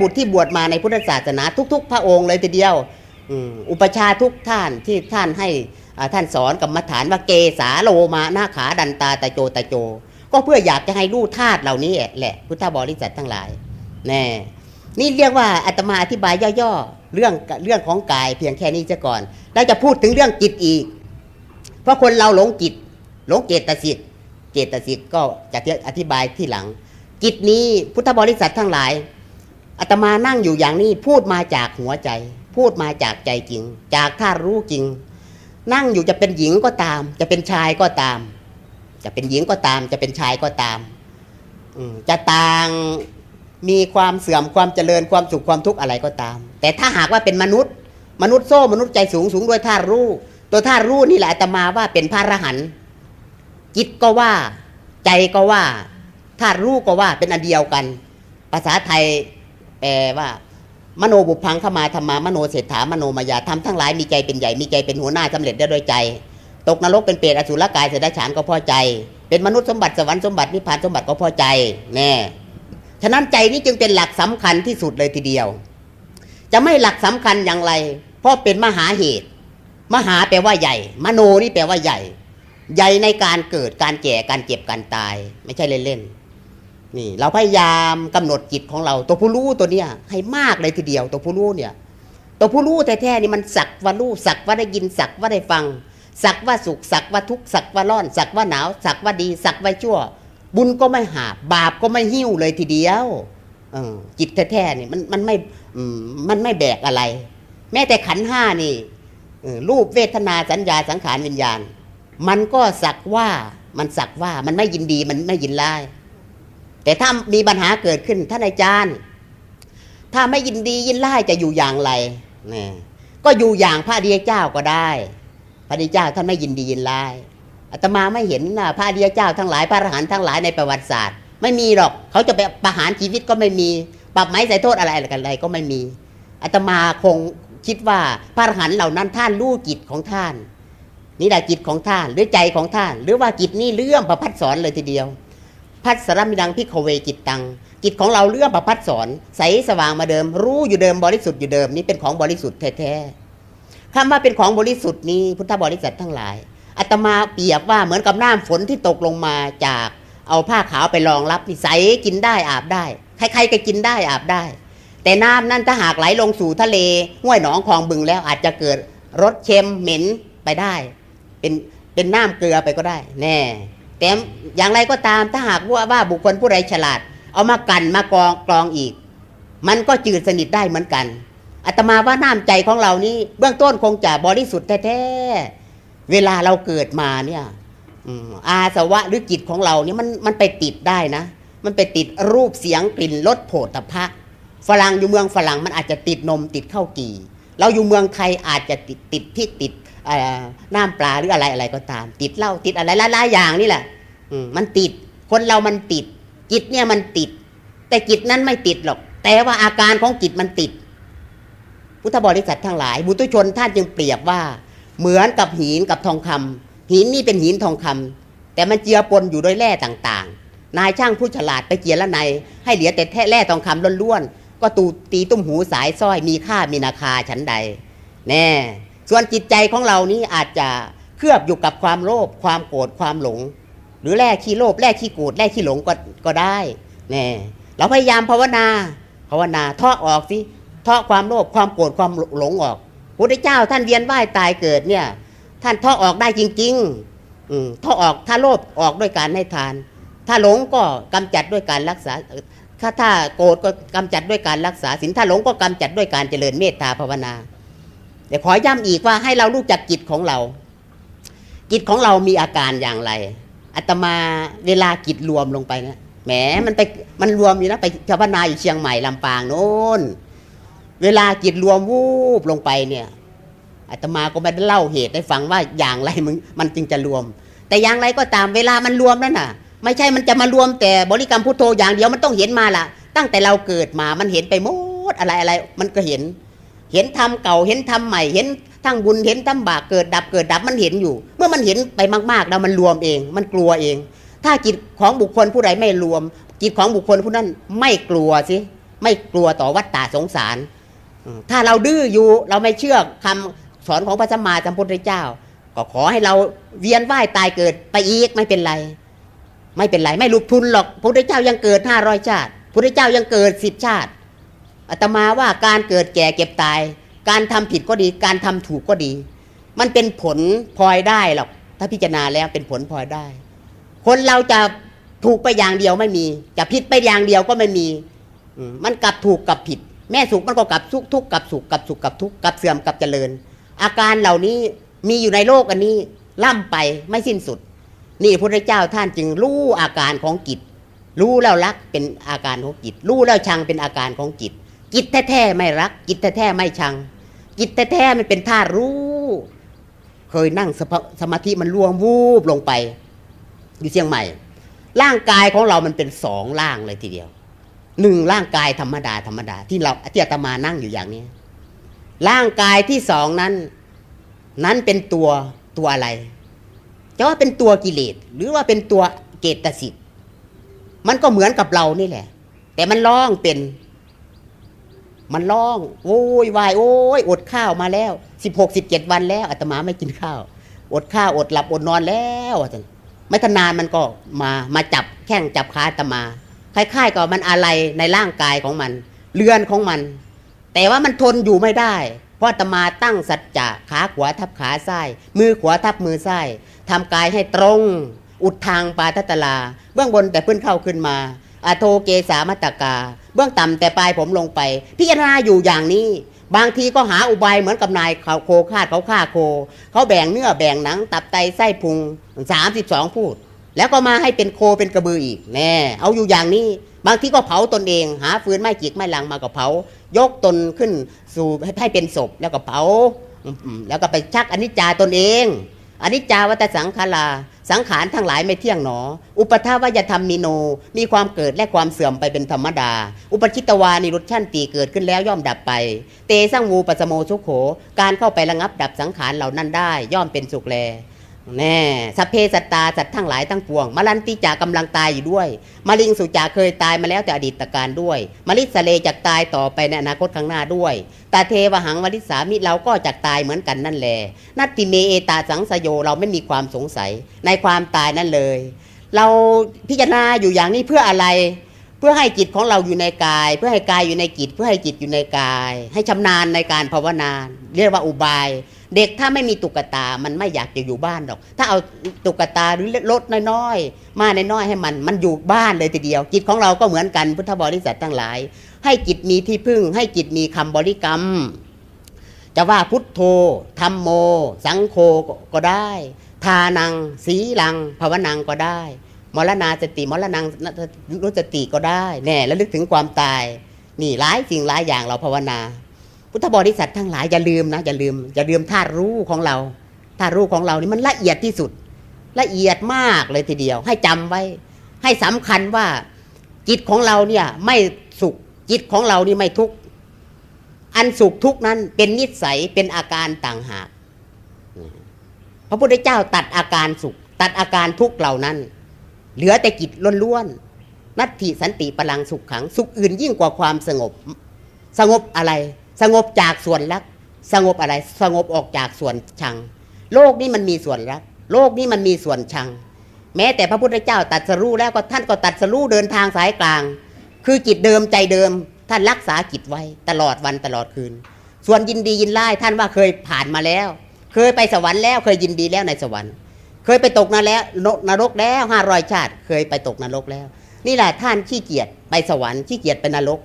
บุตรที่บวชมาในพุทธศาสนาทุก ๆ พระองค์เลยทีเดียว อุปชาทุกท่านที่ท่านให้ท่านสอนกรรมฐานว่าเกสาโลมาหน้าขาดันตาตะโจตะโจ ก็เพื่ออยากจะให้รู้ธาตุเหล่านี้แหละพุทธบริษัททั้งหลายแน่นี่เรียกว่าอาตมาอธิบายย่อๆเรื่องเรื่องของกายเพียงแค่นี้ซะก่อนแล้วจะพูดถึงเรื่องจิตอีก เพราะคนเราหลงจิตหลงเจตสิกเจตสิกก็จะอธิบายที่หลัง จิตนี้พุทธบริษัททั้งหลาย อาตมานั่งอยู่อย่างนี้พูดมาจากหัวใจ พูดมาจากใจจริง จากท่ารู้จริง นั่งอยู่จะเป็นหญิงก็ตาม จะเป็นชายก็ตาม จะเป็นหญิงก็ตาม จะเป็นชายก็ตามจะต่างมีความเสื่อมความเจริญความสุขความทุกข์อะไรก็ตาม แต่ถ้าหากว่าเป็นมนุษย์ มนุษย์โซ่มนุษย์ใจสูงสูงด้วยท่ารู้ ตัวท่ารู้นี่แหละอาตมาว่าเป็นพระอรหันต์จิตก็ว่า ใจก็ว่าท่ารู้ก็ว่าเป็นอันเดียวกัน ภาษาไทย แปลว่ามโนบุพังเข้ามาธรรมามโนเศรษฐามโนมายาทำทั้งหลายมีใจเป็นใหญ่มีใจเป็นหัวหน้าสำเร็จได้โดยใจ ตกนรกเป็นเปรตอสุรกายเสดฉานก็พอใจ เป็นมนุษย์สมบัติสวรรค์สมบัตินิพพานสมบัติก็พอใจแน่ฉะนั้นใจนี้จึงเป็นหลักสำคัญที่สุดเลยทีเดียว จะไม่หลักสำคัญอย่างไร เพราะเป็นมหาเหตุ มหาแปลว่าใหญ่ มโนนี่แปลว่าใหญ่ ใหญ่ในการเกิดการแก่การเจ็บการตาย ไม่ใช่เล่นๆ นี่เราพยายามกำหนดจิตของเรา ตัวผู้รู้ตัวเนี้ยให้มากเลยทีเดียว ตัวผู้รู้เนี่ย ตัวผู้รู้แท้ๆนี่มันสักว่ารู้สักว่าได้ยินสักว่าได้ฟัง สักว่าสุขสักว่าทุกข์สักว่าร้อน สักว่าหนาว สักว่าดี สักว่าชั่ว บุญก็ไม่หาบาปก็ไม่หิ้วเลยทีเดียวอจิตแท้ๆนี่มันมันไม่มันไม่แบกอะไร แม้แต่ขันห้านี่รูปเวทนาสัญญาสังขารวิญญาณ มันก็สักว่ามันสักว่ามันไม่ยินดีมันไม่ยินร้าย แต่ถ้ามีปัญหาเกิดขึ้นท่านอาจารย์ ถ้าไม่ยินดียินร้ายจะอยู่อย่างไรนี่ก็อยู่อย่างพระอริยเจ้าก็ได้ พระอริยเจ้าท่านไม่ยินดียินร้ายอาตมาไม่เห็นนะพระอริยเจ้าทั้งหลายพระอรหันต์ทั้งหลายในประวัติศาสตร์ ไม่มีหรอกเขาจะไปประหารชีวิตก็ไม่มี ปรับไม้ใส่โทษอะไรกันอะไรก็ไม่มีอาตมาคงคิดว่าพระอรหันต์เหล่านั้นท่านรู้จิตของท่านนี่แหละจิตของท่านหรือใจของท่าน หรือว่าจิตนี่เลื่อมประพัดสอนเลยทีเดียว พัสรมิดังพิกเวจิตตัง จิตของเราเลื่อมประพัดสอนใสสว่างมาเดิม รู้อยู่เดิมบริสุทธิ์อยู่เดิมนี่เป็นของบริสุทธิ์แท้ๆคำว่าเป็นของบริสุทธิ์นี้พุทธบริษัททั้งหลายอาตมาเปรียบว่าเหมือนกับน้ำฝนที่ตกลงมาจากเอาผ้าขาวไปรองรับนี่ใสกินได้อาบได้ ใครๆก็กินได้อาบได้ แต่น้ำนั้นถ้าหากไหลลงสู่ทะเลห้วยหนองคลองบึงแล้วอาจจะเกิดรสเค็มเหม็นไปได้ เป็นเป็นน้ำเกลือไปก็ได้ แน่ แต่อย่างไรก็ตามถ้าหากว่าว่าบุคคลผู้ใดฉลาด เอามากันมากรองกรองอีก มันก็จืดสนิทได้เหมือนกันอาตมาว่าน้ำใจของเรานี้เบื้องต้นคงจะบริสุทธิ์แท้ๆเวลาเราเกิดมาเนี่ยอาสวะหรือจิตของเราเนี่ยมันมันไปติดได้นะ มันไปติดรูปเสียงกลิ่นรสโผฏฐัพพะฝรั่งอยู่เมืองฝรั่งมันอาจจะติดนมติดข้าวกี่ เราอยู่เมืองไทยอาจจะติดติดที่ติด น้ำปลาหรืออะไรอะไรก็ตาม ติดเหล้าติดอะไรหลายๆอย่างนี่แหละมันติด คนเรามันติด จิตเนี่ยมันติด แต่จิตนั้นไม่ติดหรอก แต่ว่าอาการของจิตมันติด พุทธบริษัททั้งหลายบุตุชนท่านจึงเปรียบว่า เหมือนกับหินกับทองคำหินนี่เป็นหินทองคำแต่มันเจือปนอยู่ด้วยแร่ต่างๆ นายช่างผู้ฉลาดไปเจียละในให้เหลือแต่แท้แร่ทองคำล้วนๆก็ตูตีตุ้มหูสายสร้อยมีค่ามีนาคาฉันใด แน่ ส่วนจิตใจของเรานี้อาจจะเคลือบอยู่กับความโลภความโกรธความหลง หรือแร่ขี้โลภแร่ขี้โกรธแร่ขี้หลงก็ก็ได้แน่เราพยายามภาวนาภาวนาเทาะออกสิเทาะความโลภความโกรธความหลงออกพระเจ้าท่านเวียนว่ายตายเกิดเนี่ยท่านเทาะออกได้จริงๆอืมเทาะออกถ้าโลภออกด้วยการให้ทาน ถ้าหลงก็กำจัดด้วยการรักษาถ้าถ้าโกรธก็กำจัดด้วยการรักษาศีลถ้าหลงก็กำจัดด้วยการเจริญเมตตาภาวนา แต่ขอย้ำอีกว่าให้เรารู้จักจิตของเรา จิตของเรามีอาการอย่างไรอาตมาเวลาจิตรวมลงไปนะแหมมันไปมันรวมอยู่นะไปภาวนาอยู่เชียงใหม่ลำปางโน้นเวลาจิตรวมวูบลงไปเนี่ยอาตมาก็ไม่ได้เล่าเหตุให้ฟังว่าอย่างไรมึงมันจึงจะรวม แต่อย่างไรก็ตามเวลามันรวมนั่นน่ะ ไม่ใช่มันจะมารวมแต่บริกรรมพุทโธอย่างเดียวมันต้องเห็นมาละตั้งแต่เราเกิดมามันเห็นไปหมดอะไรอะไรมันก็เห็น เห็นทำเก่าเห็นทำใหม่เห็นทั้งบุญเห็นทั้งบาปเกิดดับเกิดดับมันเห็นอยู่ เมื่อมันเห็นไปมากๆแล้วมันรวมเอง มันกลัวเอง ถ้าจิตของบุคคลผู้ใดไม่รวม จิตของบุคคลผู้นั้นไม่กลัวสิไม่กลัวต่อวัฏฏะสงสาร ถ้าเราดื้ออยู่เราไม่เชื่อคำสอนของพระสัมมาสัมพุทธเจ้า ก็ขอให้เราเวียนว่ายตายเกิดไปอีกไม่เป็นไร ไม่เป็นไรไม่ลุดทุนหรอกพระพุทธเจ้ายังเกิดห้าร้อยชาติพระพุทธเจ้ายังเกิดสิบชาติ อาตมาว่าการเกิดแก่เก็บตาย การทำผิดก็ดี การทำถูกก็ดี มันเป็นผลพลอยได้หรอกถ้าพิจารณาแล้วเป็นผลพลอยได้ คนเราจะถูกไปอย่างเดียวไม่มี จะผิดไปอย่างเดียวก็ไม่มีมันกลับถูกกับผิด แม่สุขมันก็กลับทุกข์ทุกข์กับสุขกับสุขกับทุกข์กับเสื่อมกับเจริญ อาการเหล่านี้มีอยู่ในโลกอันนี้ล่ำไปไม่สิ้นสุด นี่พระพุทธเจ้าท่านจึงรู้อาการของจิตรู้แล้วรักเป็นอาการของจิตรู้แล้วชังเป็นอาการของจิต จิตแท้ๆไม่รัก จิตแท้ๆไม่ชัง จิตแท้ๆมันเป็นธาตุรู้ เคยนั่งสภาสมาธิมันรวมวูบลงไป อยู่เชียงใหม่ ร่างกายของเรามันเป็นสองร่างเลยทีเดียวหนึ่งร่างกายธรรมดาธรรมดา ที่เราที่อาตมานั่งอยู่อย่างนี้ ร่างกายที่สองนั้น นั้นเป็นตัวตัวอะไรจะว่าเป็นตัวกิเลสหรือว่าเป็นตัวเกตสิทธิ์มันก็เหมือนกับเรานี่แหละ แต่มันร้องเป็น มันร้อง โอ้ยวายโอ้ยอดข้าวมาแล้วสิบหกสิบเจ็ดวันแล้วอาตมาไม่กินข้าว อดข้าวอดหลับอดนอนแล้วอาจารย์ไม่ทนานมันก็มามาจับแข้งจับขาอาตมาคล้ายๆกับมันอะไรในร่างกายของมันเรือนของมัน แต่ว่ามันทนอยู่ไม่ได้ เพราะอาตมาตั้งสัจจะขาขวาทับขาซ้าย มือขวาทับมือซ้ายทำกายให้ตรง อุดทางปาทัตลา เบื้องบนแต่เพื้นเข้าขึ้นมา อโทเกสามัตกา เบื้องต่ำแต่ปลายผมลงไป พิจารณาอยู่อย่างนี้ บางทีก็หาอุบายเหมือนกับนายเขาโคคาดเขาฆ่าโค เขาแบ่งเนื้อแบ่งหนัง ตับไตไส้พุงสามสิบสองพูด แล้วก็มาให้เป็นโคเป็นกระบืออีกแน่เอาอยู่อย่างนี้ บางทีก็เผาตนเอง หาฟืนไม้จิกไม้ลังมาก็เผา ยกตนขึ้นสู่ให้เป็นศพแล้วก็เผาแล้วก็ไปชักอนิจจาตนเอง อนิจจาวัตสังขาราสังขารทั้งหลายไม่เที่ยงหนอ อุปทาวยธรรมมีโน มีความเกิดและความเสื่อมไปเป็นธรรมดา อุปชิตวานิรุชันตีเกิดขึ้นแล้วย่อมดับไป เตสังวูปัสโมสุขโข การเข้าไประงับดับสังขารเหล่านั้นได้ ย่อมเป็นสุขแล แน่สัพเพสัตตาสัตว์ทั้งหลายทั้งปวงมลันติจากำลังตายอยู่ด้วยมาลิงสุจากเคยตายมาแล้วแต่อดีตการด้วยมลิสเลจากตายต่อไปในอนาคตข้างหน้าด้วยตาเทวหังมลิสามิเราก็จากตายเหมือนกันนั่นแหละนัตติเมเอตาสังสโยเราไม่มีความสงสัยในความตายนั่นเลย เราพิจารณาอยู่อย่างนี้เพื่ออะไร เพื่อให้จิตของเราอยู่ในกาย เพื่อให้กายอยู่ในจิต เพื่อให้จิตอยู่ในกาย ให้ชำนาญในการภาวนา เรียกว่าอุบาย เด็กถ้าไม่มีตุ๊กตา มันไม่อยากจะอยู่บ้านหรอก ถ้าเอาตุ๊กตาหรือรถน้อยๆ มาน้อยๆให้มัน มันอยู่บ้านเลยทีเดียว จิตของเราก็เหมือนกันพุทธบริษัททั้งหลาย ให้จิตมีที่พึ่ง ให้จิตมีคำบริกรรม จะว่าพุทโธธรรมโม สังโฆก็ได้ ทานัง สีลัง ภาวนังก็ได้ มรณาสติมรณังนุสติก็ได้ แน่แล้วลึกถึงความตาย นี่หลายสิ่งหลายอย่างเราภาวนา พุทธบริษัททั้งหลายอย่าลืมนะอย่าลืมอย่าลืมธาตุรู้ของเราธาตุรู้ของเรานี่มันละเอียดที่สุด ละเอียดมากเลยทีเดียว ให้จำไว้ ให้สำคัญว่า จิตของเราเนี่ยไม่สุขจิตของเรานี่ไม่ทุกข์อันสุขทุกข์นั้นเป็นนิสัยเป็นอาการต่างหาก พระพุทธเจ้าตัดอาการสุข ตัดอาการทุกข์เหล่านั้น เหลือแต่จิตล้วนๆนัตถิสันติพลังสุขขัง สุขอื่นยิ่งกว่าความสงบ สงบอะไร สงบจากส่วนรัก สงบอะไร สงบออกจากส่วนชัง โลกนี้มันมีส่วนรัก โลกนี้มันมีส่วนชัง แม้แต่พระพุทธเจ้าตัดสรู้แล้วก็ท่านก็ตัดสรู้เดินทางสายกลาง คือจิตเดิมใจเดิม ท่านรักษาจิตไว้ตลอดวันตลอดคืน ส่วนยินดียินไล่ท่านว่าเคยผ่านมาแล้ว เคยไปสวรรค์แล้วเคยยินดีแล้วในสวรรค์ เคยไปตกนรกแล้วนรกแล้วห้ารอยชาติ เคยไปตกนรกแล้ว นี่แหละท่านขี้เกียจไปสวรรค์ขี้เกียจไปนรก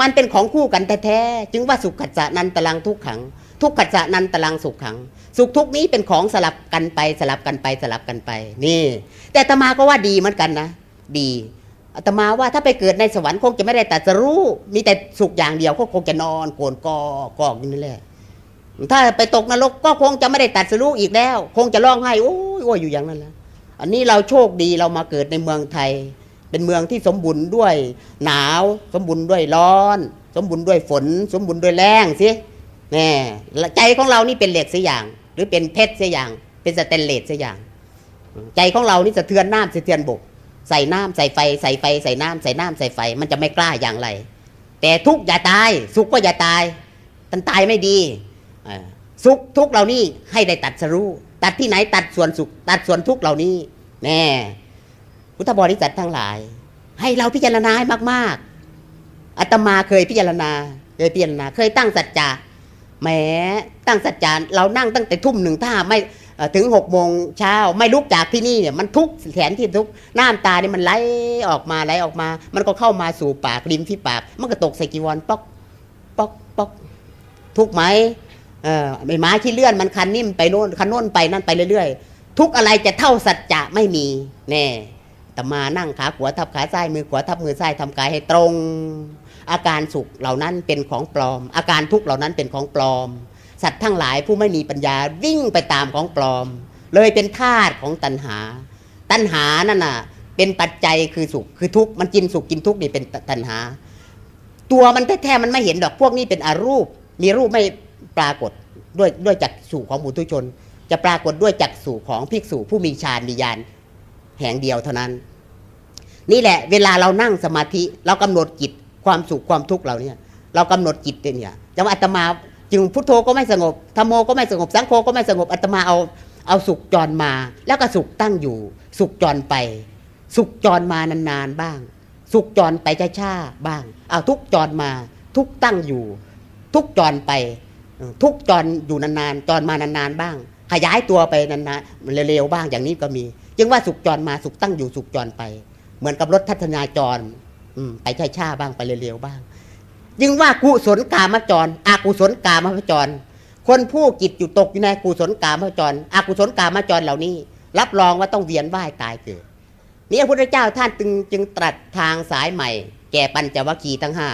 มันเป็นของคู่กันแท้ๆจึงว่าสุขขัจจะนันตลังทุกขัง ทุกขัจจะนันตลังสุขขัง สุขทุกนี้เป็นของสลับกันไปสลับกันไปสลับกันไป นี่ แต่ตมาก็ว่าดีเหมือนกันนะ ดีอาตมาว่าถ้าไปเกิดในสวรรค์คงจะไม่ได้ตัดสรู้ มีแต่สุขอย่างเดียวก็คงจะนอนโกนกอกอกอยู่นั่นแหละถ้าไปตกนรกก็คงจะไม่ได้ตัดสรู้อีกแล้ว คงจะร้องไห้โอ้ยโอ้ยอยู่อย่างนั้นแหละอันนี้เราโชคดีเรามาเกิดในเมืองไทย เป็นเมืองที่สมบูรณ์ด้วยหนาว สมบูรณ์ด้วยร้อน สมบูรณ์ด้วยฝน สมบูรณ์ด้วยแรงสิแน่ใจของเรานี่เป็นเหล็กเสียอย่าง หรือเป็นเพชรเสียอย่าง เป็นสแตนเลสเสียอย่าง ใจของเรานี่สะเทือนน้ำสะเทือนบก ใส่น้ำใส่ไฟใส่ไฟใส่น้ำใส่น้ำใส่ไฟ มันจะไม่กล้าอย่างไร แต่ทุกอย่าตาย สุขก็อย่าตายตันตายไม่ดีสุขทุกเหล่านี้ให้ได้ตัดสรู้ตัดที่ไหนตัดส่วนสุข ตัดส่วนทุกเหล่านี้แน่ พุทธบริษัททั้งหลาย ให้เราพิจารณาให้มากๆอาตมาเคยพิจารณาเคยพิจารณา เคยตั้งสัจจะแหมตั้งสัจจะเรานั่งตั้งแต่ทุ่มหนึ่งถ้าไม่ถึงหกโมงเช้าไม่ลุกจากที่นี่เนี่ยมันทุกข์แขนที่ทุกข์น้ำตาเนี่ยมันไหลออกมาไหลออกมา มันก็เข้ามาสู่ปากริมที่ปาก มันก็ตกใส่กีวรป๊อกป๊อกป๊อกทุกไหมเออไอ้ไม้ที่เลื่อนมันคันนิ่มไปโน่นคันโน่นไปนั่นไปเรื่อยๆทุกอะไรจะเท่าสัจจะไม่มีแน่ ตมานั่งขาขวาทับขาซ้ายมือขวาทับมือซ้ายทำกายให้ตรง อาการสุขเหล่านั้นเป็นของปลอม อาการทุกข์เหล่านั้นเป็นของปลอม สัตว์ทั้งหลายผู้ไม่มีปัญญาวิ่งไปตามของปลอม เลยเป็นทาสของตัณหา ตัณหานั่นน่ะเป็นปัจจัยคือสุขคือทุกข์มันกินสุขกินทุกข์นี่เป็นตัณหา ตัวมันแท้ๆมันไม่เห็นดอกพวกนี้เป็นอรูป มีรูปไม่ปรากฏด้วยด้วยจักษุของบุตุชน จะปรากฏด้วยจักษุของภิกษุผู้มีฌานมีญาณ แห่งเดียวเท่านั้น นี่แหละ เวลาเรานั่งสมาธิ เรากำหนดจิตความสุขความทุกข์เราเนี่ย เรากำหนดจิตเนี่ยจังว่าอาตมาจึงพุทโธก็ไม่สงบธรรมโมก็ไม่สงบสังโฆก็ไม่สงบอาตมาเอาเอาสุขจรมา แล้วก็สุขตั้งอยู่ สุขจรไป สุขจรมานานๆบ้าง สุขจรไปช้าๆบ้าง เอาทุกจรมา ทุกตั้งอยู่ ทุกจรไป ทุกจรอยู่นานๆจรมานานๆบ้าง ขยายตัวไปนานๆเร็วๆบ้างอย่างนี้ก็มี จึงว่าสุขจรมาสุขตั้งอยู่สุขจรไป เหมือนกับรถทัศนาจรอืไปช้าๆบ้างไปเร็วๆบ้างยิ่งว่ากุศลกามจรอกุศลกามจร คนผู้จิตอยู่ตกอยู่ในกุศลกามจรอกุศลกามจรเหล่านี้ รับรองว่าต้องเวียนว่ายตายเกิดนี่พระพุทธเจ้าท่านจึงจึงตรัสทางสายใหม่ แก่ปัญจวัคคีย์ทั้งห้า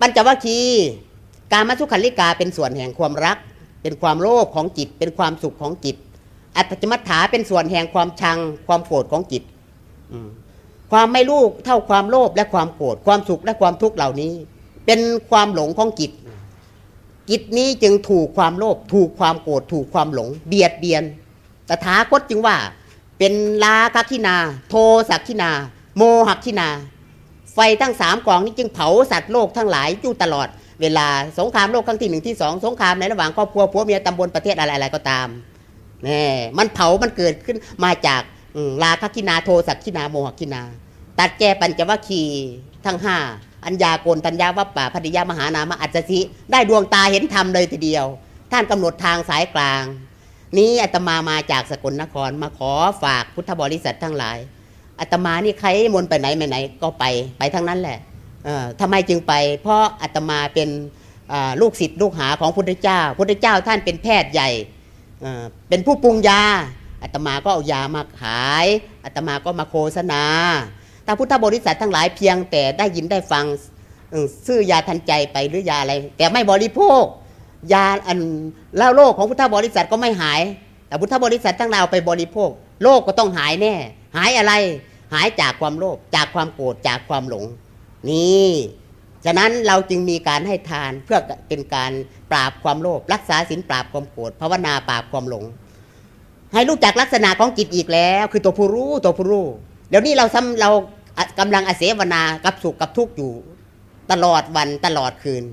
ปัญจวัคคีย์การมัสุขันลิกาเป็นส่วนแห่งความรัก เป็นความโลภของจิต เป็นความสุขของจิต อัตจมัฏฐาเป็นส่วนแห่งความชังความโกรธของจิตอืมความไม่รู้เท่าความโลภและความโกรธความสุขและความทุกข์เหล่านี้ เป็นความหลงของจิตจิตนี้จึงถูกความโลภถูกความโกรธถูกความหลง เบียดเบียนตถาคตจึงว่า เป็นลาคคินา โทสักขินา โมหักขินา ไฟทั้งสามกองนี้จึงเผาสัตว์โลกทั้งหลายอยู่ตลอด เวลาสงครามโลกครั้งที่หนึ่งที่สองสงครามในระหว่างครอบครัวผัวเมียตำบลประเทศอะไรอะไรก็ตามแนี่มันเผามันเกิดขึ้นมาจากอืมราคะคินาโทสักคินาโมหคินา ตัดแก้ปัญจวัคคีทั้งห้าอัญญาโกนทัญญาวัปปะพัิยามหานามอัจฉริได้ดวงตาเห็นธรรมเลยทีเดียว ท่านกำหนดทางสายกลาง นี้อาตมามาจากสกลนครมาขอฝากพุทธบริษัททั้งหลายอาตมานี่ใครมนไปไหนไปไหนก็ไปไปทั้งนั้นแหละเอ่อทำไมจึงไป เพราะอาตมาเป็นลูกศิษย์ลูกหาของพุทธเจ้า พุทธเจ้าท่านเป็นแพทย์ใหญ่ เป็นผู้ปรุงยาอาตมาก็เอายามาขายอาตมาก็มาโฆษณาถ้าพุทธบริษัททั้งหลายเพียงแต่ได้ยินได้ฟังซื้อยาทันใจไปหรือยาอะไร แต่ไม่บริโภค ยาอันแล้วโรคของพุทธบริษัทก็ไม่หาย แต่พุทธบริษัททั้งหลายเอาไปบริโภคโรคก็ต้องหายแน่ หายอะไร หายจากความโลภจากความโกรธจากความหลง นี่ ฉะนั้นเราจึงมีการให้ทานเพื่อเป็นการปราบความโลภรักษาศีลปราบความโกรธภาวนาปราบความหลง ให้รู้จักลักษณะของจิตอีกแล้ว คือตัวผู้รู้ตัวผู้รู้เดี๋ยวนี้เราซ้ำเราอะกำลังอาเสวนากับสุขกับทุกข์อยู่ ตลอดวันตลอดคืน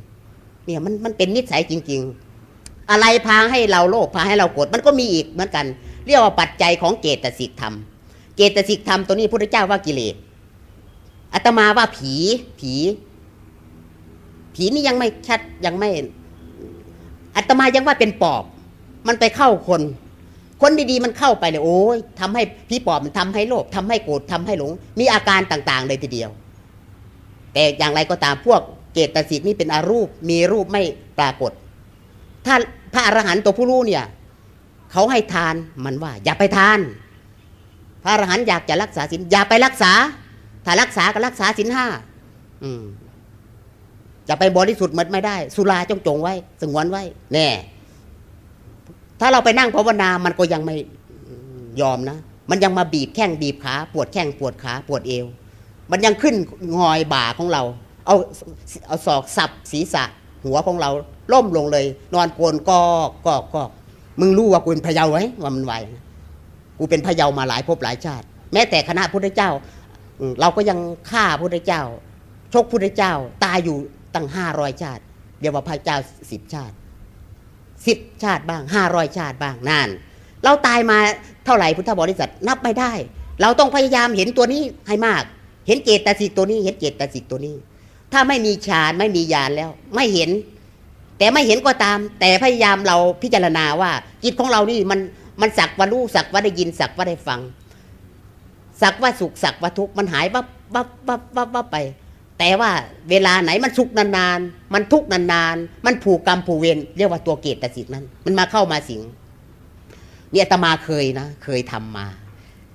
เนี่ยมันมันเป็นนิสัยจริง ๆ อะไรพาให้เราโลภพาให้เราโกรธมันก็มีอีกเหมือนกัน เรียกว่าปัจจัยของเจตสิกธรรม เจตสิกธรรมตัวนี้พระพุทธเจ้าว่ากิเลสอาตมาว่าผีผี ผีนี่ยังไม่ชัดยังไม่อาตมายังว่าเป็นปอบ มันไปเข้าคน คนดีๆมันเข้าไปเลยโอ้ยทำให้พี่ปอบมันทำให้โลภทำให้โกรธทำให้หลง มีอาการต่างๆเลยทีเดียว แต่อย่างไรก็ตามพวกเจตสิกนี่เป็นอารูปมีรูปไม่ปรากฏ ถ้าพระอรหันต์ตัวผู้รู้เนี่ยเขาให้ทานมันว่า อย่าไปทาน พระอรหันต์อยากจะรักษาศีลอย่าไปรักษา ถ้ารักษาก็รักษาศีลห้าอืม จะไปบริสุทธิ์หมดไม่ได้ สุราจงจงไว้สงวนไว้แน่ถ้าเราไปนั่งภาวนามันก็ยังไม่ยอมนะ มันยังมาบีบแข้งบีบขาปวดแข้งปวดขาปวดเอว มันยังขึ้นงอยบ่าของเรา เอาเอาศอกสับศีรษะ หัวของเราล่มลงเลย นอนโกนกอกกอกกอกมึงรู้ว่ากูเป็นพะเยาไหมว่ามันไหวกูเป็นพะเยามาหลายภพหลายชาติ แม้แต่คณะพุทธเจ้า เราก็ยังฆ่าพุทธเจ้า ชกพุทธเจ้า ตายอยู่ ตั้งห้าร้อยชาติเรียกว่าพระเจ้าสิบชาติสิบชาติบ้างห้าร้อยชาติบ้างนั่นเราตายมาเท่าไหร่พุทธบริษัทนับไม่ได้ เราต้องพยายามเห็นตัวนี้ให้มาก เห็นเจตสิกตัวนี้ เห็นเจตสิกตัวนี้ ถ้าไม่มีฌานไม่มีญาณแล้ว ไม่เห็น แต่ไม่เห็นก็ตาม แต่พยายามเราพิจารณาว่า จิตของเรานี่มันมันสักว่ารู้สักว่าได้ยินสักว่าได้ฟัง สักว่าสุขสักว่าทุกข์มันหายวับวับวับวับวับไป แต่ว่าเวลาไหนมันสุขนานๆ มันทุกข์นานๆ มันผูกกรรมผูกเวรเรียกว่าตัวเกตสิกนั้น มันมาเข้ามาสิงเนี่ยอาตมาเคยนะ เคยทำมา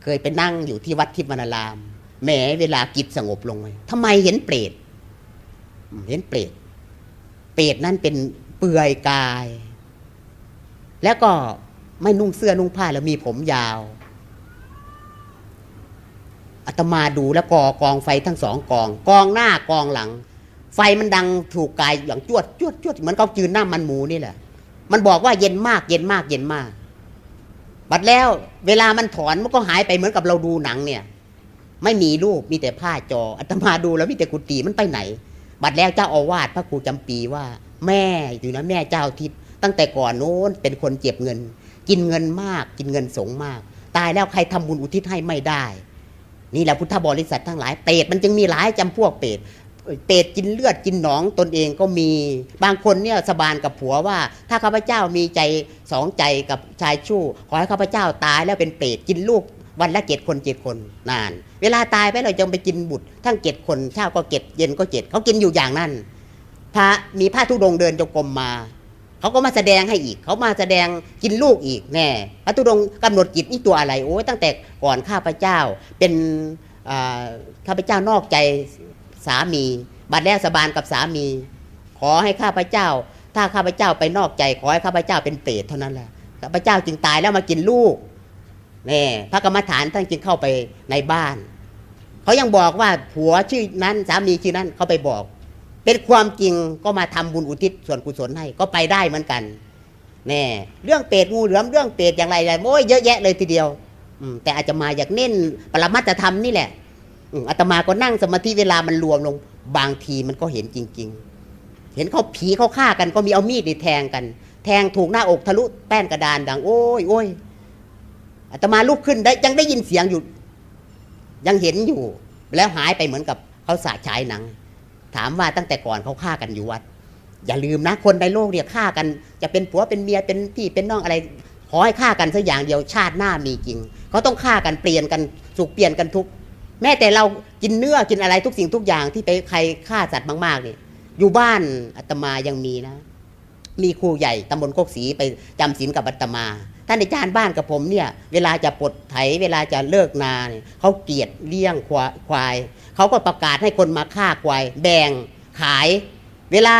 เคยไปนั่งอยู่ที่วัดทิพย์มนารามแหมเวลากิจสงบลงไปทำไมเห็นเปรตเห็นเปรตเปรตนั่นเป็นเปลือยกาย แล้วก็ไม่นุ่งเสื้อนุ่งผ้าแล้วมีผมยาว อาตมาดูแล้วกอกองไฟทั้งสองกอง กองหน้ากองหลัง ไฟมันดังถูกกายอย่างจวดจวดจวดเหมือนเขาจืนหน้ามันหมูนี่แหละ มันบอกว่าเย็นมากเย็นมากเย็นมาก บัดแล้วเวลามันถอนมันก็หายไปเหมือนกับเราดูหนังเนี่ย ไม่มีรูปมีแต่ผ้าจออาตมาดูแล้วมีแต่กุฏิมันไปไหน บัดแล้วเจ้าอาวาสพระครูจำปีว่า แม่อยู่นะแม่เจ้าทิพย์ตั้งแต่ก่อนโน้นเป็นคนเจ็บเงิน กินเงินมาก กินเงินสงมาก ตายแล้วใครทำบุญอุทิศให้ไม่ได้ นี่แหละพุทธบริษัททั้งหลายเปรตมันจึงมีหลายจำพวกเปรตเปรตกินเลือดกินหนองตนเองก็มี บางคนเนี่ยสบานกับผัวว่า ถ้าข้าพเจ้ามีใจสองใจกับชายชู้ขอให้ข้าพเจ้าตายแล้วเป็นเปรตกินลูกวันละเจ็ดคนเจ็ดคนนาน เวลาตายไปเราจะไปกินบุตร ทั้งเจ็ดคนเช้าก็เจ็ดเย็นก็เจ็ดเขากินอยู่อย่างนั้นพระมีพระธุดงเดินจงกรมมา เขาก็มาแสดงให้อีก เขามาแสดงกินลูกอีกแน่พระธุดงค์กำหนดจิตนี่ตัวอะไรโอ้ยตั้งแต่ก่อนข้าพเจ้า เป็นข้าพเจ้านอกใจสามีบัดแล้วสบานกับสามี ขอให้ข้าพเจ้า ถ้าข้าพเจ้าไปนอกใจ ขอให้ข้าพเจ้าเป็นเปรตเท่านั้นแหละข้าพเจ้าจึงตายแล้วมากินลูกแน่พระกรรมฐานท่านจึงเข้าไปในบ้าน เขายังบอกว่าผัวชื่อนั้นสามีชื่อนั้นเขาไปบอก เป็นความจริงก็มาทำบุญอุทิศส่วนกุศลให้ก็ไปได้เหมือนกันแน่เรื่องเปรตงูเหลือมเรื่องเปรตอย่างไรอะไรโอ้ยเยอะแยะเลยทีเดียวอืแต่อาจจะมาอยากเน้นปรมัตธรรมนี่แหละอาตมาก็นั่งสมาธิเวลามันรวมลง บางทีมันก็เห็นจริง ๆ เห็นเขาผีเขาฆ่ากันก็มีเอามีดนี่แทงกัน แทงถูกหน้าอกทะลุแป้นกระดานดัง โอ้ยโอ้ยอาตมาลุกขึ้นได้ยังได้ยินเสียงอยู่ ยังเห็นอยู่ แล้วหายไปเหมือนกับเขาสาดฉายหนัง ถามว่าตั้งแต่ก่อนเขาฆ่ากันอยู่วัด อย่าลืมนะคนในโลกเนี่ยฆ่ากัน จะเป็นผัวเป็นเมียเป็นพี่เป็นน้องอะไรขอให้ฆ่ากันสักอย่างเดียวชาติหน้ามีจริงเขาต้องฆ่ากันเปลี่ยนกันสุขเปลี่ยนกันทุก แม้แต่เรากินเนื้อกินอะไรทุกสิ่งทุกอย่างที่ไปใครฆ่าสัตว์มากๆเนี่ยอยู่บ้านอาตมายังมีนะ มีครูใหญ่ตำบลโคกศรีไปจำศีลกับอาตมาท่านอาจารย์บ้านกับผมเนี่ยเวลาจะปลดไถเวลาจะเลิกนาเนี่ยเขาเกลียดเลี้ยงควาควาย เขาก็ประกาศให้คนมาฆ่าควายแบ่งขาย เวลา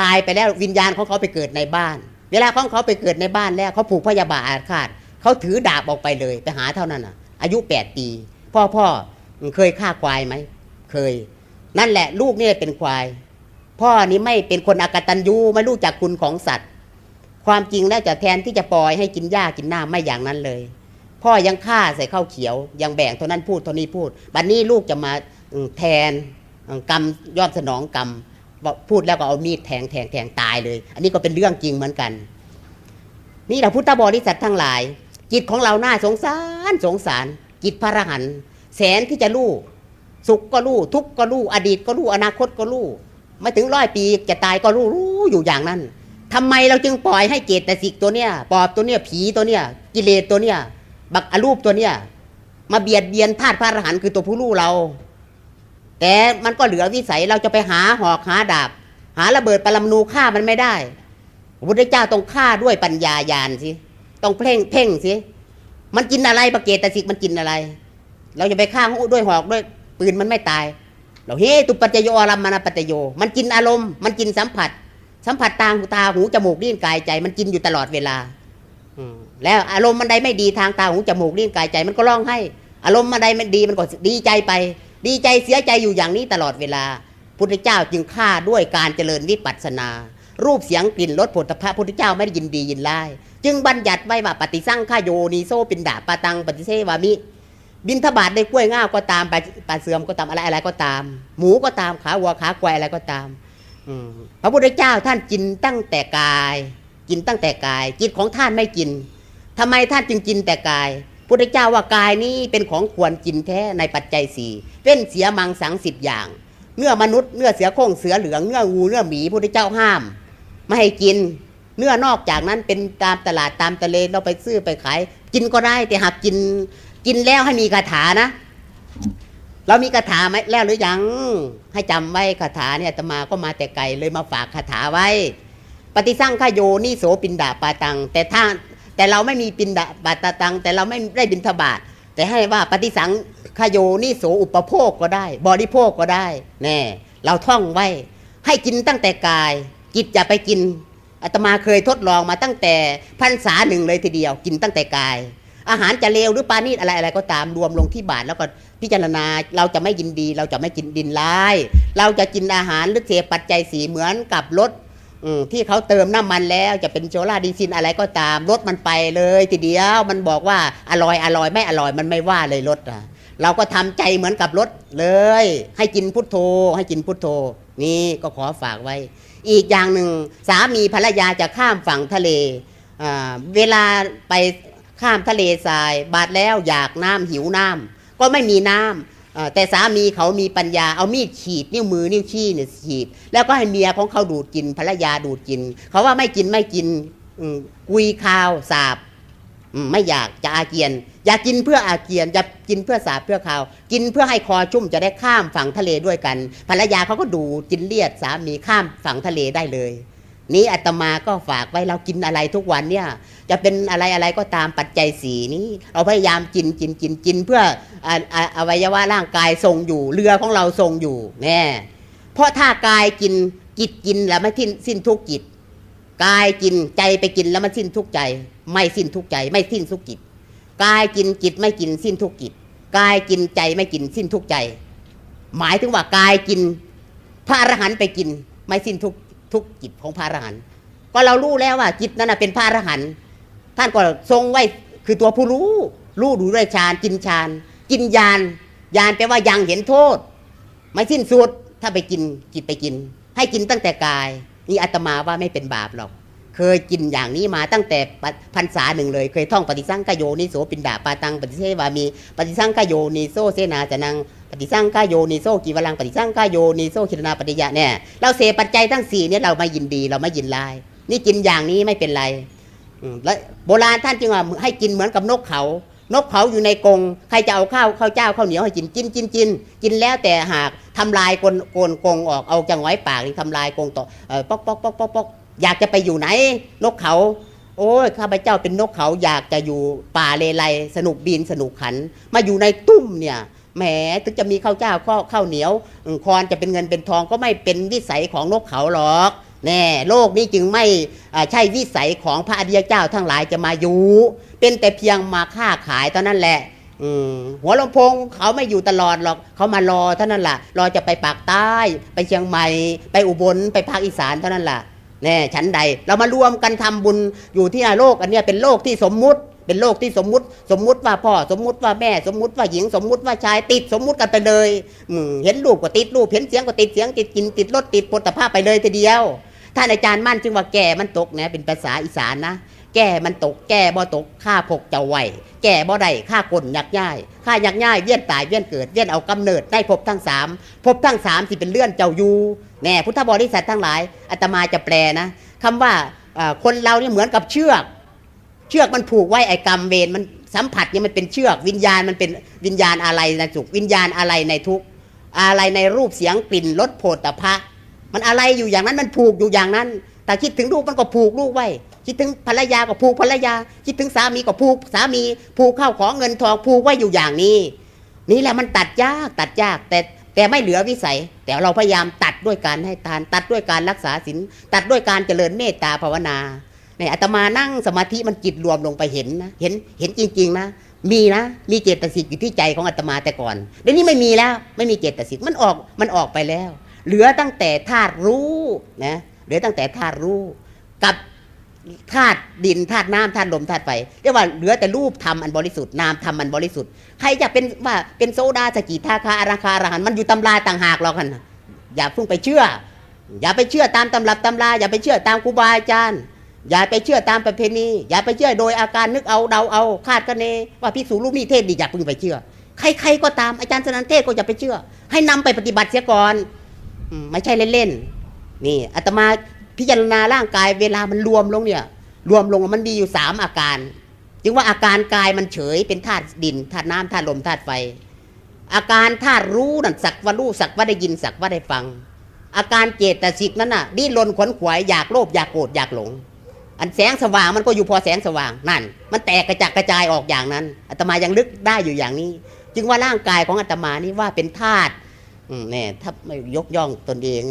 ตายไปแล้ววิญญาณของเขาไปเกิดในบ้าน เวลาของเขาไปเกิดในบ้านแล้วเขาผูกพยาบาทอาฆาตเขาถือดาบออกไปเลยไปหาเท่านั้นอะ อายุแปดปี พ่อพ่อเคยฆ่าควายไหมเคย นั่นแหละลูกนี่เป็นควาย พ่อนี่ไม่เป็นคนอากตันยูไม่รู้จักคุณของสัตว์ ความจริงแล้วจะแทนที่จะปล่อยให้กินหญ้ากินหน้ำไม่อย่างนั้นเลย พ่อยังฆ่าใส่ข้าวเขียว ยังแบ่งเท่านั้นพูดเท่านี้พูด บัดนนี้ลูกจะมาแทนกรรมยอดสนองกรรมพูดแล้วก็เอามีดแทงแทงแทงตายเลย อันนี้ก็เป็นเรื่องจริงเหมือนกัน นี่แหละพุทธบริษัททั้งหลาย จิตของเราหน่าสงสารสงสาร จิตพระรหันแสนที่จะรู้สุขก็รู้ทุกข์ก็รู้อดีตก็รู้อนาคตก็รู้ไม่ถึงร้อยปีจะตายก็รู้รู้อยู่อย่างนั้นทำไมเราจึงปล่อยให้เจตสิกตัวเนี้ยปอบตัวเนี้ยผีตัวเนี้ยกิเลสตัวเนี้ย บักอรูปตัวเนี้ยมาเบียดเบียนธาตุพระอรหันต์คือตัวผู้รู้เรา แต่มันก็เหลือวิสัยเราจะไปหาหอกหาดาบ หาระเบิดปรมาณูฆ่ามันไม่ได้พระพุทธเจ้าต้องฆ่าด้วยปัญญาญาณสิต้องเพ่งเพ่งสิมันกินอะไรปะเกตสิกมันกินอะไร เราจะไปฆ่าหูด้วยหอกด้วยปืนมันไม่ตาย เราเฮตุปัจโยอรัมมณปัจโย มันกินอารมณ์ มันกินสัมผัส สัมผัสตาหูตาหูจมูกลิ้นกายใจ มันกินอยู่ตลอดเวลา แล้วอารมณ์มันใดไม่ดีทางตาหูจมูกลิ้นกายใจมันก็ร้องให้ อารมณ์มันใดไม่ดีมันก็ดีใจไป ดีใจเสียใจอยู่อย่างนี้ตลอดเวลาพุทธเจ้าจึงฆ่าด้วยการเจริญวิปัสสนา รูปเสียงกลิ่นรสผลพระพุทธเจ้าไม่ได้ยินดียินไล่จึงบัญญัติไว้ว่าปฏิสั่งฆาโยนิโซปินดาปาตังปฏิเสวามิบินทบาทได้กล้วยง่าวก็ตามปลาปลาเสื่อมก็ตามอะไรอะไรก็ตาม หมูก็ตามขาวัวขาควายอะไรก็ตามอืมพระพุทธเจ้าท่านกินตั้งแต่กาย กินตั้งแต่กาย จิตของท่านไม่กิน ทำไมท่านจึงกินแต่กายพุทธเจ้าว่ากายนี้เป็นของควรกินแท้ในปัจจัยสี่เป็นเสียมังสังสิบอย่างเนื้อมนุษย์เนื้อเสือโคร่งเสือเหลืองเนื้องูเนื้อหมีพุทธเจ้าห้าม ไม่ให้กิน เนื้อนอกจากนั้นเป็นตามตลาดตามตะเลเราไปซื้อไปขาย กินก็ได้แต่หากกินกินแล้วให้มีคาถานะ เรามีคาถาไหมแล้วหรือยังให้จำไว้คาถาเนี่ยตมาก็มาแต่ไกลเลยมาฝากคาถาไว้ ปฏิสั่งขโยนิโสปินดาปาตัง แต่ถ้า แต่เราไม่มีปินดาปาตาตัง แต่เราไม่ได้บินทบาทแต่ให้ว่าปฏิสังขโยนิโสอุปโภคก็ได้ บริโภคก็ได้แน่เราท่องไว้ ให้กินตั้งแต่กาย จิตอย่าไปกินอาตมาเคยทดลองมาตั้งแต่พรรษาหนึ่งเลยทีเดียว กินตั้งแต่กาย อาหารจะเลวหรือปานีตอะไรอะไรก็ตามรวมลงที่บาทแล้วก็พิจารณาเราจะไม่ยินดี เราจะไม่กินดินร้าย เราจะกินอาหารหรือเสพปัจจัยสีเหมือนกับรถ ที่เขาเติมน้ำมันแล้วจะเป็นโซลาร์ดีซินอะไรก็ตามรถมันไปเลยทีเดียวมันบอกว่าอร่อยอร่อยไม่อร่อยมันไม่ว่าเลยรถอะเราก็ทำใจเหมือนกับรถเลย ให้กินพุทโธ ให้กินพุทโธ นี่ก็ขอฝากไว้ อีกอย่างหนึ่งสามีภรรยาจะข้ามฝั่งทะเล เวลาไปข้ามทะเลทราย บาดแล้วอยากน้ำหิวน้ำก็ไม่มีน้ำอ่า แต่สามีเขามีปัญญาเอามีดขีดนิ้วมือนิ้วชี้เนี่ยขีด แล้วก็ให้เมียของเขาดูดกินภรรยาดูดกิน เขาว่าไม่กินไม่กินอกุยข้าวสาบไม่อยากจะอาเจียน อยากกินเพื่ออาเจียนจะกินเพื่อสาบเพื่อข่าว กินเพื่อให้คอชุ่มจะได้ข้ามฝั่งทะเลด้วยกัน ภรรยาเขาก็ดูดกินเลียดสามีข้ามฝั่งทะเลได้เลย นี้อาตมาก็ฝากไว้เรากินอะไรทุกวันเนี่ย จะเป็นอะไรอะไรก็ตามปัจจัยสีนี้ เราพยายามกินกินกินกินเพื่ออ่าอ่าอวัยวะร่างกายทรงอยู่ เรือของเราทรงอยู่แน่เพราะถ้ากายกินจิตกินแล้วไม่ทิ้นสิ้นทุกจิตกายกินใจไปกินแล้วมันสิ้นทุกใจ ไม่สิ้นทุกใจ ไม่สิ้นทุกจิตกายกินจิตไม่กินสิ้นทุกจิตกายกินใจไม่กินสิ้นทุกใจ หมายถึงว่ากายกินพระอรหันต์ไปกิน ไม่สิ้นทุก ทุกจิตของพระอรหันต์ก็เรารู้แล้วว่าจิตนั้นเป็นพระอรหันต์ท่านก็ทรงไว้คือตัวผู้รู้ รู้ดูด้วยฌานกินฌานกินญาณญาณแปลว่ายังเห็นโทษ ไม่สิ้นสุดถ้าไปกินจิตไปกิน ให้กินตั้งแต่กาย นี่อาตมาว่าไม่เป็นบาปหรอก เคยกินอย่างนี้มาตั้งแต่พรรษาหนึ่งเลย เคยท่องปฏิสังกโยนิโสปินดาปาตังปฏิเสวามีปฏิสังกโยนิโซเสนาจะนัง ปฏิสังกโยนิโซกีวลังปฏิสังกโยนิโซคิรนาปฏิยะเนี่ยเราเสพปัจจัยทั้งสี่เนี่ยเราไม่ยินดีเราไม่ยินลาย นี่กินอย่างนี้ไม่เป็นไรแล้วโบราณท่านจึงว่าให้กินเหมือนกับนกเขา นกเขาอยู่ในกรงใครจะเอาข้าวข้าวเจ้าข้าวเหนียวให้กินกินกินกินกินแล้วแต่หากทำลายกลโกนกรงออกเอาจังไว้ปากนี่ทำลายกรงต่อเออปอกปอกปอกปอกปอกอยากจะไปอยู่ไหน นกเขา โอ้ยข้าพเจ้าเป็นนกเขาอยากจะอยู่ป่าเลไลสนุกบินสนุกขัน มาอยู่ในตุ้มเนี่ย แหมถึงจะมีข้าวเจ้าข้าวข้าวเหนียวคอนจะเป็นเงินเป็นทองก็ไม่เป็นวิสัยของนกเขาหรอกแน่โลกนี้จึงไม่ใช่วิสัยของพระอริยเจ้าทั้งหลายจะมาอยู่ เป็นแต่เพียงมาค้าขายเท่านั้นแหละหัวลำโพงเขาไม่อยู่ตลอดหรอกเขามารอเท่านั้นแหละรอจะไปปากใต้ ไปเชียงใหม่ ไปอุบลไปภาคอีสานเท่านั้นแหละแน่ชั้นใด เรามารวมกันทำบุญอยู่ที่โลกอันนี้เป็นโลกที่สมมุติ เป็นโลกที่สมมุติ สมมุติว่าพ่อสมมุติว่าแม่ สมมุติว่าหญิง สมมุติว่าชายติดสมมุติกันไปเลยเห็นรูปก็ติดรูปเห็นเสียงก็ติดเสียงติดกินติดรถติดผลตภาพไปเลยทีเดียว ท่านอาจารย์มั่นจึงว่าแก่มันตกนี่ยเป็นภาษาอีสานนะแก่มันตกแก่บ่ตกข้าพกจ้าไหวแก่บ่ได้ข้ากลยักย่ายข้ายักย่ายเวียนตายเวียนเกิดเวียนเอากำเนิดได้พบทั้งสามพบทั้งสามสิเป็นเลื่อนเจ้าอยู่แน่พุทธบริษัททั้งหลายอาตมาจะแปลนะคำว่าคนเราเนี่ยเหมือนกับเชือก เชือกมันผูกไว้ไอ้กรรมเวรมันสัมผัสเนี่ยมันเป็นเชือกวิญญาณมันเป็นวิญญาณอะไรในสุขวิญญาณอะไรในทุกอะไรในรูปเสียงกลิ่นรสโผฏฐัพพะมันอะไรอยู่อย่างนั้นมันผูกอยู่อย่างนั้น แต่คิดถึงลูกมันก็ผูกลูกไว้ คิดถึงภรรยาก็ผูกภรรยา คิดถึงสามีก็ผูกสามีผูกเข้าวของเงินทองผูกไว้อยู่อย่างนี้ นี่แหละมันตัดยากตัดยากแต่แต่ไม่เหลือวิสัย แต่เราพยายามตัดด้วยการให้ทาน ตัดด้วยการรักษาศีลตัดด้วยการเจริญเมตตาภาวนา เนี่ยอาตมานั่งสมาธิมันจิตรวมลงไปเห็นนะเห็นเห็นจริง ๆ นะ มีนะมีเจตสิกอยู่ที่ใจของอาตมาแต่ก่อนเดี๋ยวนี้ไม่มีแล้วไม่มีเจตสิกมันออกมันออกไปแล้ว เหลือตั้งแต่ธาตุรู้นะเหลือตั้งแต่ธาตุรู้กับธาตุดินธาตุน้ำธาตุลมธาตุไฟเรียกว่าเหลือแต่รูปธรรมอันบริสุทธิ์นามธรรมอันบริสุทธิ์ใครจะเป็นว่าเป็นโซดาสกิทาคาอาราคาอรหันมันอยู่ตำราต่างหากหรอกกันอย่าเพิ่งไปเชื่อ อย่าไปเชื่อตามตำรับตำราอย่าไปเชื่อตามครูบาอาจารย์ อย่าไปเชื่อตามประเพณี อย่าไปเชื่อโดยอาการนึกเอาเดาเอาคาดคะเน ว่าพิสูรูปนี้เทศดีอย่าเพิ่งไปเชื่อ ใครๆก็ตามอาจารย์สนันเทศก็อย่าไปเชื่อ ให้นำไปปฏิบัติเสียก่อนไม่ใช่เล่นๆนี่อาตมาพิจารณาร่างกายเวลามันรวมลงเนี่ย รวมลงมันมีอยู่สามอาการ จึงว่าอาการกายมันเฉยเป็นธาตุดินธาตุน้ำธาตุลมธาตุไฟ อาการธาตุรู้นั่นสักว่ารู้สักว่าได้ยินสักว่าได้ฟัง อาการเจตสิกนั้นน่ะดิ้นรนขวนขวายอยากโลภอยากโกรธอยากหลง อันแสงสว่างมันก็อยู่พอแสงสว่างนั่น มันแตกกระจัดกระจายออกอย่างนั้นอาตมายังนึกได้อยู่อย่างนี้ จึงว่าร่างกายของอาตมานี่ว่าเป็นธาตุเนี่ยถ้าไม่ยกย่องตนเอง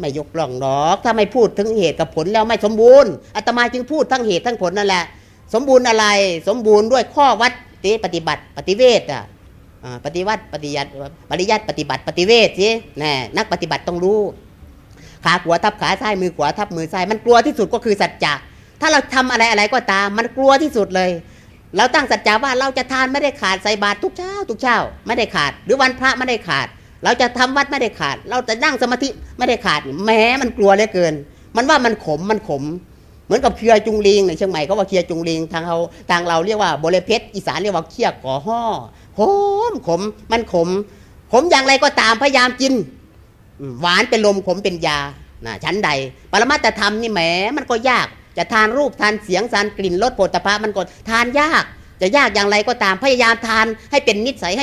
ไม่ยกย่องหรอก ถ้าไม่พูดถึงเหตุกับผลแล้วไม่สมบูรณ์อาตมาจึงพูดทั้งเหตุทั้งผลนั่นแหละ สมบูรณ์อะไรสมบูรณ์ด้วยข้อวัดติปฏิบัติ ปฏิเวทอะอ่าปฏิวัติปฏิยัติปริยัติปฏิบัติปฏิเวทสิแน่นักปฏิบัติต้องรู้ ขาขวาทับขาซ้ายมือขวาทับมือซ้ายมันกลัวที่สุดก็คือสัจจะ ถ้าเราทำอะไรอะไรก็ตาม มันกลัวที่สุดเลย เราตั้งสัจจะว่าเราจะทานไม่ได้ขาดใส่บาตรทุกเช้า ทุกเช้า ไม่ได้ขาด หรือวันพระไม่ได้ขาด เราจะทำวัดไม่ได้ขาด เราจะนั่งสมาธิไม่ได้ขาด แม้มันกลัวเหลือเกิน มันว่ามันขมมันขม เหมือนกับเครือจุงลิงในเชียงใหม่เขาว่าเครือจุงลิงทางเราทางเราเรียกว่าโบเลเพชรอีสานเรียกว่าเคียก่อห่อขมขม มันขม ขมอย่างไรก็ตามพยายามกิน หวานเป็นลมขมเป็นยานะชั้นใด ปรมัตธรรมนี่แหมมันก็ยาก จะทานรูปทานเสียงทานกลิ่นรสโผฏฐัพพะมันก็ทานยาก จะยากอย่างไรก็ตามพยายามทานให้เป็นนิสัยให้